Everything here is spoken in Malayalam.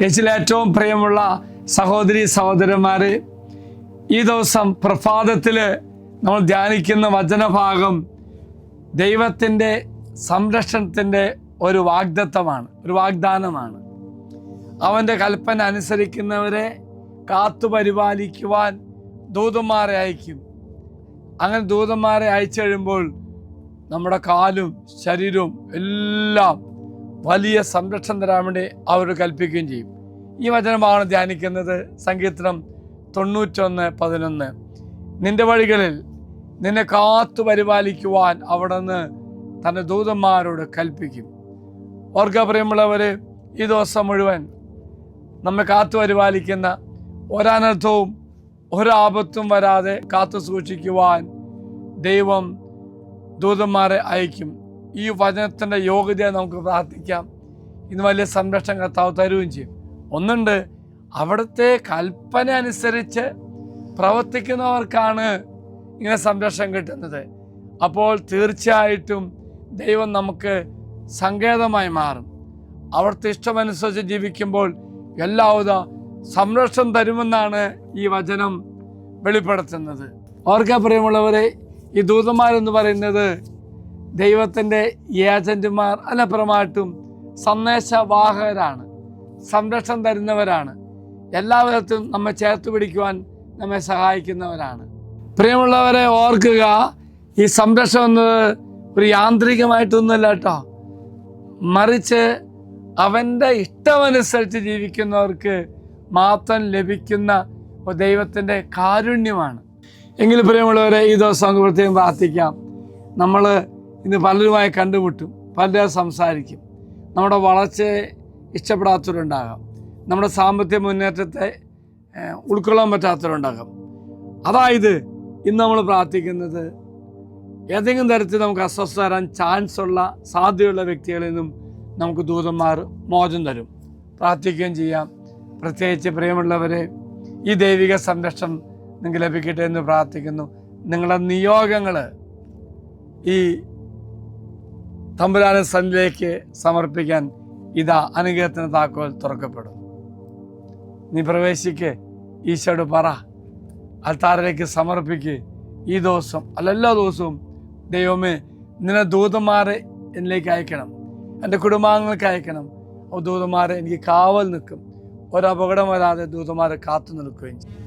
ഏറ്റവും പ്രിയമുള്ള സഹോദരി സഹോദരന്മാരെ ഈ ദിവസം പ്രഭാതത്തിൽ നമ്മൾ ധ്യാനിക്കുന്ന വചനഭാഗം ദൈവത്തിന്റെ സംരക്ഷണത്തിന്റെ ഒരു വാഗ്ദത്തമാണ് ഒരു വാഗ്ദാനമാണ്. അവന്റെ കൽപ്പന അനുസരിക്കുന്നവരെ കാത്തു പരിപാലിക്കുവാൻ ദൂതന്മാരെ അയക്കും. അങ്ങനെ ദൂതന്മാരെ അയച്ചു കഴിയുമ്പോൾ നമ്മുടെ കാലും ശരീരവും എല്ലാം വലിയ സംരക്ഷണം തരാൻ വേണ്ടി അവർ കൽപ്പിക്കുകയും ചെയ്യും. ഈ വചനമാണ് ധ്യാനിക്കുന്നത്. സങ്കീർത്തനം തൊണ്ണൂറ്റൊന്ന് പതിനൊന്ന്. നിന്റെ വഴികളിൽ നിന്നെ കാത്തു പരിപാലിക്കുവാൻ അവിടുന്ന് തന്റെ ദൂതന്മാരോട് കൽപ്പിക്കും. ഓർക്ക പ്രിയമുള്ളവർ ഈ ദിവസം മുഴുവൻ നമ്മെ കാത്തു പരിപാലിക്കുന്ന ഒരനർത്ഥവും ഒരാപത്തും വരാതെ കാത്തു സൂക്ഷിക്കുവാൻ ദൈവം ദൂതന്മാരെ അയക്കും. ഈ വചനത്തിന്റെ യോഗ്യത നമുക്ക് പ്രാർത്ഥിക്കാം. ഇന്ന് വലിയ സംരക്ഷണം കർത്താവ് തരുകയും ചെയ്യും. ഒന്നുണ്ട് അവിടുത്തെ കൽപ്പന അനുസരിച്ച് പ്രവർത്തിക്കുന്നവർക്കാണ് ഇങ്ങനെ സംരക്ഷണം കിട്ടുന്നത്. അപ്പോൾ തീർച്ചയായിട്ടും ദൈവം നമുക്ക് സങ്കേതമായി മാറും. അവിടുത്തെ ഇഷ്ടമനുസരിച്ച് ജീവിക്കുമ്പോൾ എല്ലാവിധ സംരക്ഷണം തരുമെന്നാണ് ഈ വചനം വെളിപ്പെടുത്തുന്നത്. ഓർക്കാൻ പ്രിയമുള്ളവരെ ഈ ദൂതന്മാരെന്ന് പറയുന്നത് ദൈവത്തിന്റെ ഏജന്റുമാർ അനപ്പുറമായിട്ടും സന്ദേശവാഹകരാണ് സംരക്ഷണം തരുന്നവരാണ് എല്ലാ വിധത്തിലും നമ്മെ ചേർത്ത് പിടിക്കുവാൻ നമ്മെ സഹായിക്കുന്നവരാണ്. പ്രിയമുള്ളവരെ ഓർക്കുക ഈ സംരക്ഷണം എന്നത് ഒരു യാന്ത്രികമായിട്ടൊന്നുമല്ല കേട്ടോ. മറിച്ച് അവന്റെ ഇഷ്ടമനുസരിച്ച് ജീവിക്കുന്നവർക്ക് മാത്രം ലഭിക്കുന്ന ദൈവത്തിന്റെ കാരുണ്യമാണ്. എങ്കിലും പ്രിയമുള്ളവരെ ഈ ദിവസം പ്രത്യേകം പ്രാർത്ഥിക്കാം. നമ്മൾ ഇന്ന് പലരുമായി കണ്ടുമുട്ടും പലരും സംസാരിക്കും. നമ്മുടെ വളർച്ചയെ ഇഷ്ടപ്പെടാത്തവരുണ്ടാകാം. നമ്മുടെ സാമ്പത്തിക മുന്നേറ്റത്തെ ഉൾക്കൊള്ളാൻ പറ്റാത്തവരുണ്ടാകാം. അതായത് ഇന്ന് നമ്മൾ പ്രാർത്ഥിക്കുന്നത് ഏതെങ്കിലും തരത്തിൽ നമുക്ക് അസ്വസ്ഥ തരാൻ ചാൻസ് ഉള്ള സാധ്യതയുള്ള വ്യക്തികളിൽ നിന്നും നമുക്ക് ദൂതന്മാർ മോചനം തരും. പ്രാർത്ഥിക്കുകയും ചെയ്യാം. പ്രത്യേകിച്ച് പ്രിയമുള്ളവരെ ഈ ദൈവിക സംരക്ഷണം നിങ്ങൾക്ക് ലഭിക്കട്ടെ എന്ന് പ്രാർത്ഥിക്കുന്നു. നിങ്ങളുടെ നിയോഗങ്ങൾ ഈ തമ്പുരാന സന്നിലേക്ക് സമർപ്പിക്കാൻ ഇതാ അനുഗ്രഹത്തിന് താക്കോൽ തുറക്കപ്പെടും. നീ പ്രവേശിക്ക് ഈശോട് പറ. അൽത്താറിലേക്ക് സമർപ്പിക്ക്. ഈ ദിവസം അല്ല എല്ലാ ദിവസവും ദൈവമേ നിന്നെ ദൂതന്മാരെ എന്നിലേക്ക് അയക്കണം. എന്റെ കുടുംബാംഗങ്ങൾക്ക് അയക്കണം. ദൂതന്മാരെ എനിക്ക് കാവൽ നിൽക്കും. ഒരപകടം വരാതെ ദൂതന്മാരെ കാത്തു നിൽക്കുകയും ചെയ്യും.